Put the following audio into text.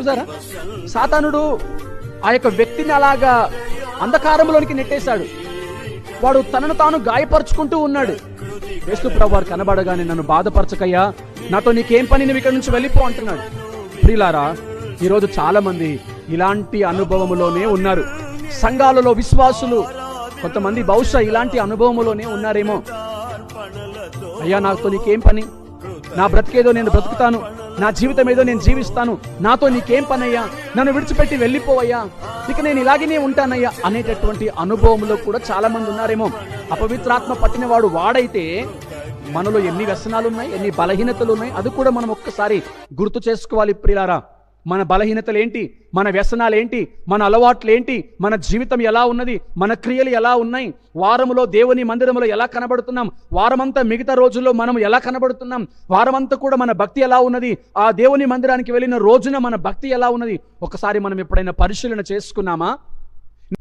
చూసారా? సాతానుడు ఆ యొక్క వ్యక్తిని అలాగా అంధకారంలోనికి నెట్టేశాడు. వాడు తనను తాను గాయపరుచుకుంటూ ఉన్నాడు. యేసు ప్రభు వారు కనబడగానే నన్ను బాధపరచకయ్యా. నాతో నీకేం పని? నువ్వు ఇక్కడ నుంచి వెళ్ళిపో అంటున్నాడు. ప్రియులారా ఈరోజు చాలా మంది ఇలాంటి అనుభవములోనే ఉన్నారు. సంఘాలలో విశ్వాసులు కొంతమంది బహుశా ఇలాంటి అనుభవములోనే ఉన్నారేమో. అయ్యా నాతో నీకేం పని? నా బ్రతికేదో నేను బ్రతుకుతాను. నా జీవితం ఏదో నేను జీవిస్తాను. నాతో నీకేం పనయ్యా? నన్ను విడిచిపెట్టి వెళ్ళిపోవయ్యా? ఇక నేను ఇలాగనే ఉంటానయ్యా అనేటటువంటి అనుభవంలో కూడా చాలా మంది ఉన్నారేమో. అపవిత్రాత్మ పట్టినవాడు వాడైతే మనలో ఎన్ని వ్యసనాలు ఉన్నాయి ఎన్ని బలహీనతలు ఉన్నాయి అది కూడా మనం ఒక్కసారి గుర్తు చేసుకోవాలి ప్రియారా మన బలహీనతలేంటి? మన వ్యసనాలు ఏంటి మన అలవాట్లు ఏంటి మన జీవితం ఎలా ఉన్నది? మన క్రియలు ఎలా ఉన్నాయి? వారములో దేవుని మందిరంలో ఎలా కనబడుతున్నాం? వారమంతా మిగతా రోజుల్లో మనం ఎలా కనబడుతున్నాం? వారమంతా కూడా మన భక్తి ఎలా ఉన్నది? ఆ దేవుని మందిరానికి వెళ్ళిన రోజున మన భక్తి ఎలా ఉన్నది? ఒకసారి మనం ఎప్పుడైనా పరిశీలన చేసుకున్నామా?